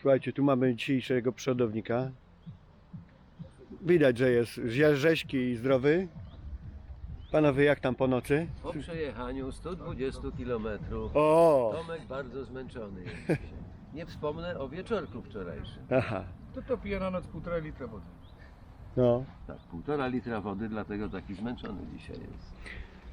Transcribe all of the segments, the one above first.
Słuchajcie, tu mamy dzisiejszego przodownika. Widać, że jest rze- rzeźki i zdrowy. Panowie, jak tam po nocy? Po przejechaniu 120 km O! Tomek bardzo zmęczony jest dzisiaj. Nie wspomnę o wieczorku wczorajszym. Aha, To to pije na noc półtora litra wody. no. Tak, półtora litra wody, dlatego taki zmęczony dzisiaj jest.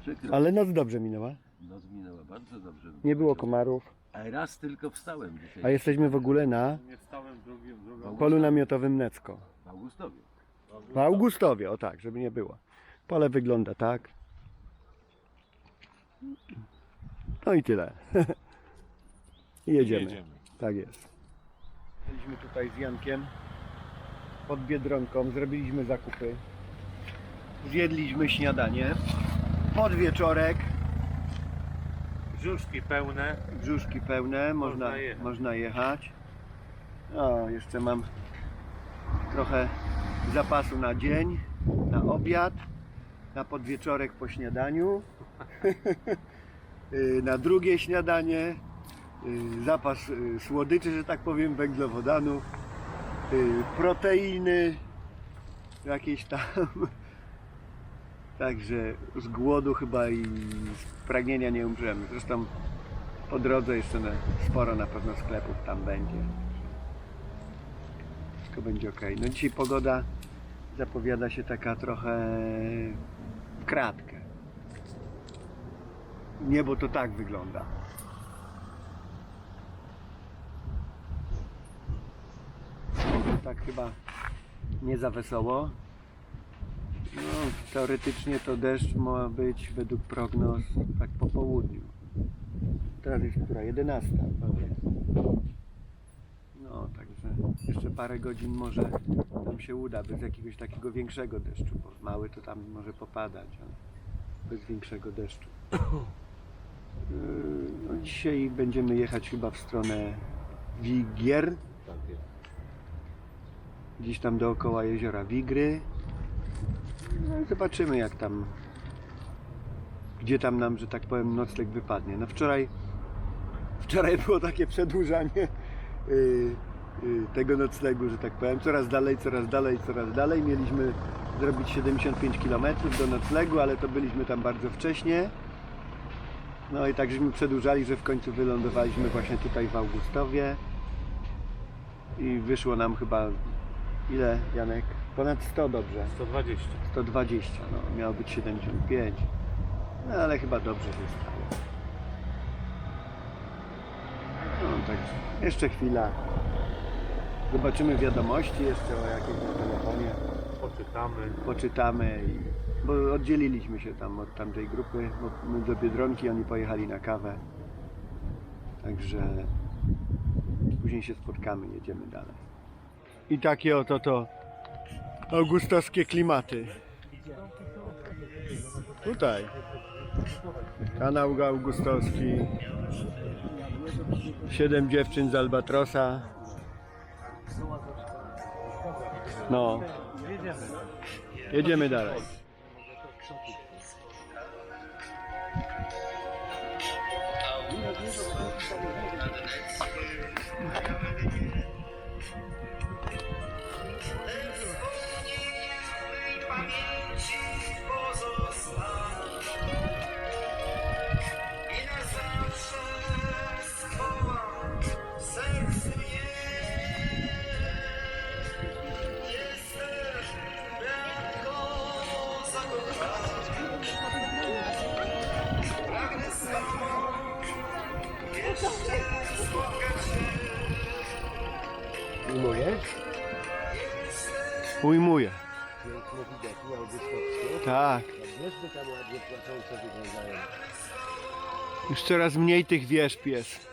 Przykro. Ale noc dobrze minęła. Noc minęła bardzo dobrze. Nie było komarów. A raz tylko wstałem dzisiaj. A jesteśmy w ogóle na Nie wstałem drugim, drugą. polu namiotowym Necko. W Augustowie. W Augustowie, o tak, żeby nie było. Pole wygląda tak. No i tyle. Jedziemy. Tak jest. Byliśmy tutaj z Jankiem pod Biedronką, zrobiliśmy zakupy. Zjedliśmy śniadanie. Podwieczorek, Brzuszki pełne. brzuszki pełne, można, Można jechać. można jechać. O, jeszcze mam trochę zapasu na dzień, na obiad, na podwieczorek po śniadaniu, y, na drugie śniadanie, y, zapas y, słodyczy, że tak powiem, węglowodanów, y, proteiny, jakieś tam. Także z głodu chyba i z pragnienia nie umrzemy. Zresztą po drodze jeszcze na, sporo na pewno sklepów tam będzie. Wszystko będzie ok. No dzisiaj pogoda zapowiada się taka trochę w kratkę. Niebo to tak wygląda. Tak chyba nie za wesoło. No, teoretycznie to deszcz ma być według prognoz tak po południu. Teraz jest która? 11. No, także jeszcze parę godzin może nam się uda bez jakiegoś takiego większego deszczu, bo mały to tam może popadać, ale bez większego deszczu. No, dzisiaj będziemy jechać chyba w stronę Wigier, Tak gdzieś tam dookoła jeziora Wigry. Zobaczymy jak tam, gdzie tam nam, że tak powiem, nocleg wypadnie. No wczoraj, wczoraj było takie przedłużanie yy, yy, tego noclegu, że tak powiem, coraz dalej, coraz dalej, coraz dalej. Mieliśmy zrobić 75 km do noclegu, ale to byliśmy tam bardzo wcześnie. No i tak żeśmy przedłużali, że w końcu wylądowaliśmy właśnie tutaj w Augustowie. I wyszło nam chyba ile, Janek? Ponad 100 dobrze. 120. 120, no miało być 75. No ale chyba dobrze się stało. No tak, jeszcze chwila. Zobaczymy wiadomości jeszcze o jakieś na telefonie. Poczytamy. Poczytamy i, bo oddzieliliśmy się tam od tamtej grupy, bo my do Biedronki, oni pojechali na kawę. Także później się spotkamy, jedziemy dalej. I takie oto to augustowskie klimaty. Tutaj. Kanał augustowski. Siedem dziewczyn z Albatrosa. No. Jedziemy dalej. Ujmujesz? Ujmuję. Piękne widoki augustowskie. Tak. Wieżby tam ładnie płaczące wyglądają. Już coraz mniej tych wierzb jest.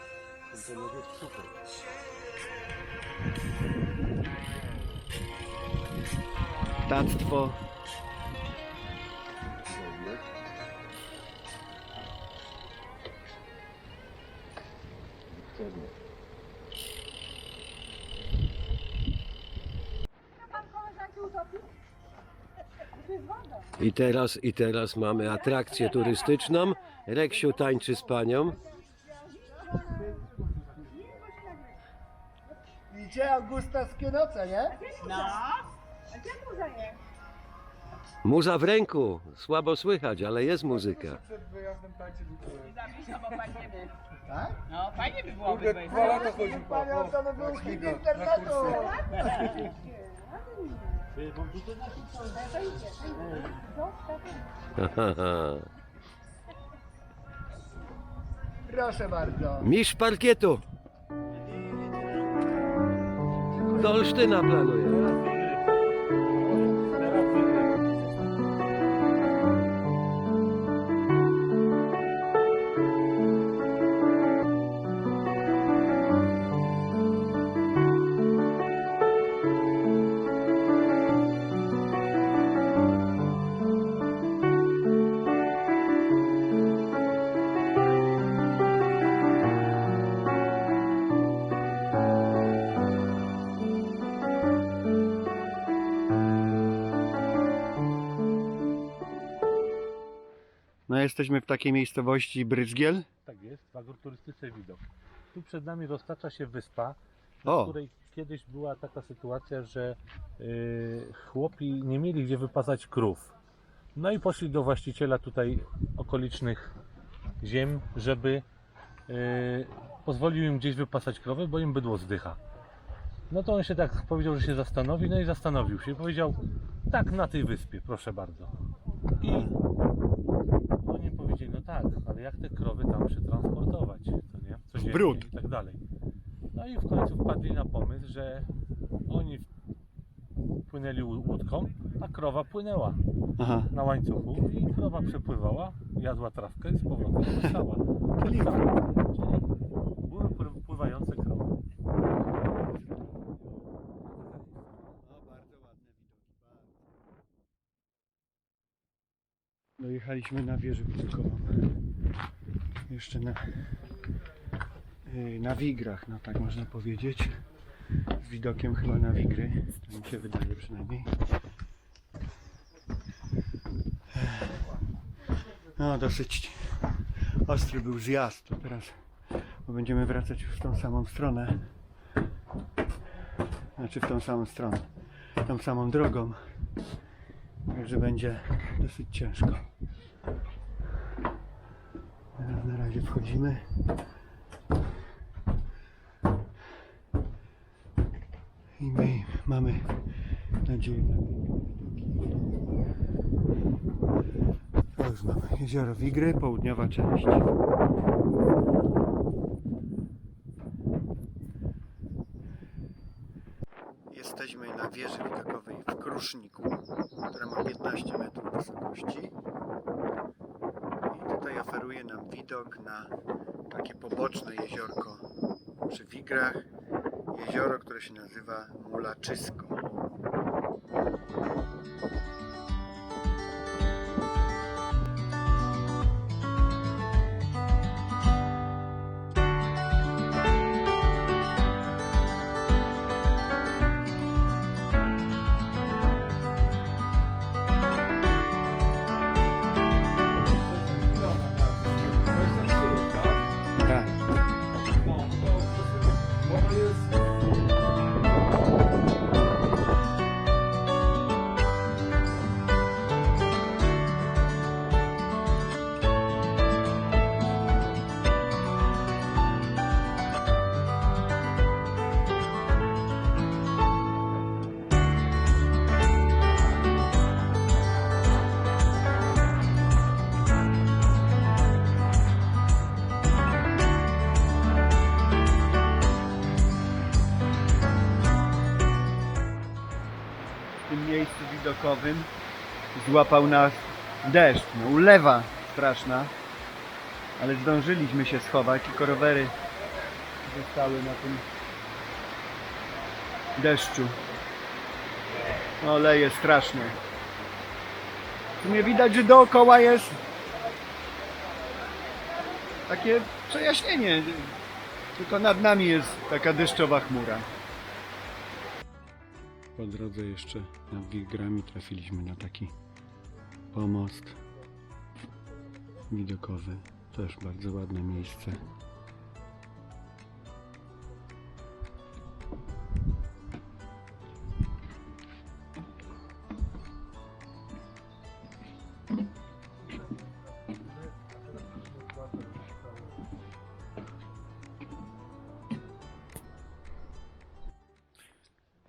To może super. Ptactwo. Jest woda. I teraz, I teraz mamy atrakcję turystyczną. Reksiu tańczy z panią. Idzie augustaskie noce, nie? Muza w ręku. Słabo słychać, ale jest muzyka. Tak? No fajnie by było wejść. Panią to by był hit internetu. Proszę bardzo. Mistrz parkietu. Do Olsztyna planuje. No jesteśmy w takiej miejscowości Bryzgiel. Tak jest, w agroturystyce widok. Tu przed nami roztacza się wyspa, na O. której kiedyś była taka sytuacja, że y, chłopi nie mieli gdzie wypasać krów. No i poszli do właściciela tutaj okolicznych ziem, żeby y, pozwolił im gdzieś wypasać krowy, bo im bydło zdycha. No to on się tak powiedział, że się zastanowi, no i zastanowił się i powiedział, tak na tej wyspie, proszę bardzo. I powiedzieli, no tak, ale jak te krowy tam przetransportować, co nie? Codziennie brud. I tak dalej. No i w końcu wpadli na pomysł, że oni płynęli łó- łódką, a krowa płynęła Aha. na łańcuchu i krowa przepływała, jadła trawkę i z powrotem wracała. Czyli- Czyli były pły- pływające krowy. Dojechaliśmy na wieżę widokową. Jeszcze na, yy, na Wigrach, no tak można powiedzieć. Z widokiem chyba na Wigry. Tak mi się wydaje przynajmniej. No dosyć ostry był zjazd. To teraz będziemy wracać w tą samą stronę. Znaczy w tą samą stronę. Tą samą drogą. Także będzie dosyć ciężko. Razie wchodzimy. I my mamy nadzieję na To już mamy jezioro Wigry, południowa część. Jesteśmy na wieży widokowej w Kruszniku, która ma 15 metrów wysokości. Oferuje nam widok na takie poboczne jeziorko przy Wigrach. Jezioro, które się nazywa Mulaczysko. Złapał nas deszcz, no ulewa straszna, ale zdążyliśmy się schować, tylko rowery zostały na tym deszczu. No leje strasznie. W sumie widać, że dookoła jest takie przejaśnienie, tylko nad nami jest taka deszczowa chmura. Po drodze jeszcze nad Wigrami trafiliśmy na taki pomost widokowy. Też bardzo ładne miejsce.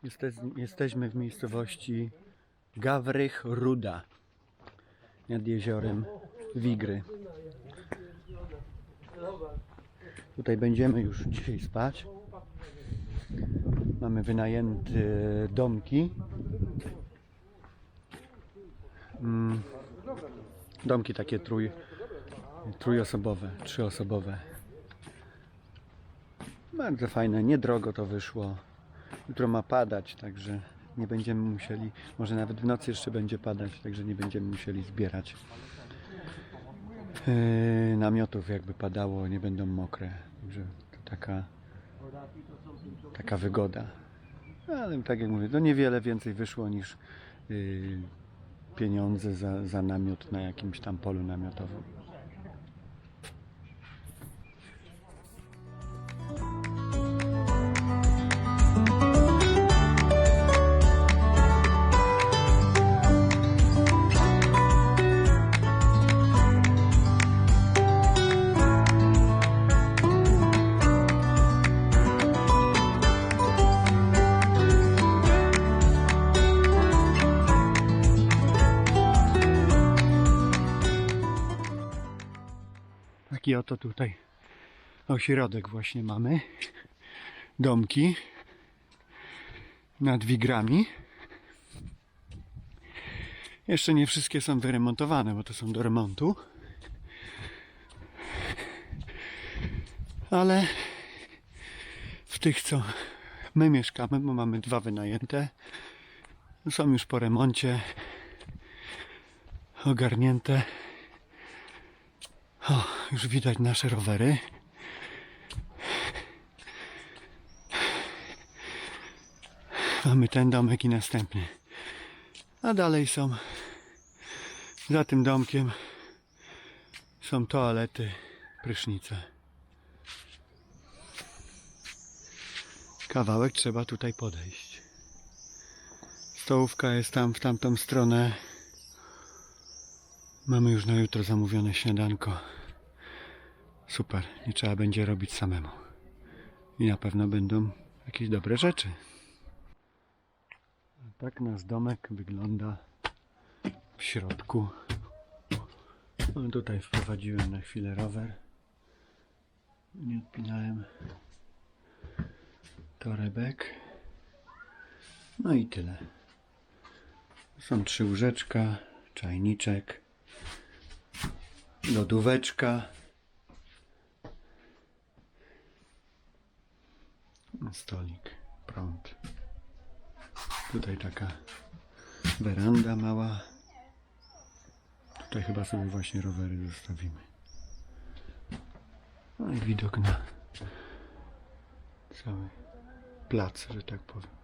Jeste, jesteśmy w miejscowości Gawrych Ruda nad jeziorem Wigry. Tutaj będziemy już dzisiaj spać. Mamy wynajęte domki. Mm, Domki takie trój, trójosobowe, trzyosobowe. Bardzo fajne, niedrogo to wyszło. Jutro ma padać, także nie będziemy musieli, może nawet w nocy jeszcze będzie padać, także nie będziemy musieli zbierać yy, namiotów, jakby padało, nie będą mokre. Także to taka, taka wygoda. Ale tak jak mówię, to niewiele więcej wyszło niż yy, pieniądze za, za namiot na jakimś tam polu namiotowym. Taki oto tutaj ośrodek właśnie mamy. Domki nad wigrami. Jeszcze nie wszystkie są wyremontowane, bo to są do remontu. Ale w tych, co my mieszkamy, bo mamy dwa wynajęte, są już po remoncie, ogarnięte. Już widać nasze rowery. Mamy ten domek i następny. A dalej są za tym domkiem są toalety, prysznice. Kawałek trzeba tutaj podejść. Stołówka jest tam w tamtą stronę. Mamy już na jutro zamówione śniadanko. Super, nie trzeba będzie robić samemu. I na pewno będą jakieś dobre rzeczy. Tak nasz domek wygląda w środku. Tutaj wprowadziłem na chwilę rower. Nie odpinałem torebek. No i tyle. Są trzy łóżeczka, czajniczek, lodóweczka. Stolik, prąd. Tutaj taka weranda mała. Tutaj chyba sobie właśnie rowery zostawimy. No i widok na cały plac, że tak powiem.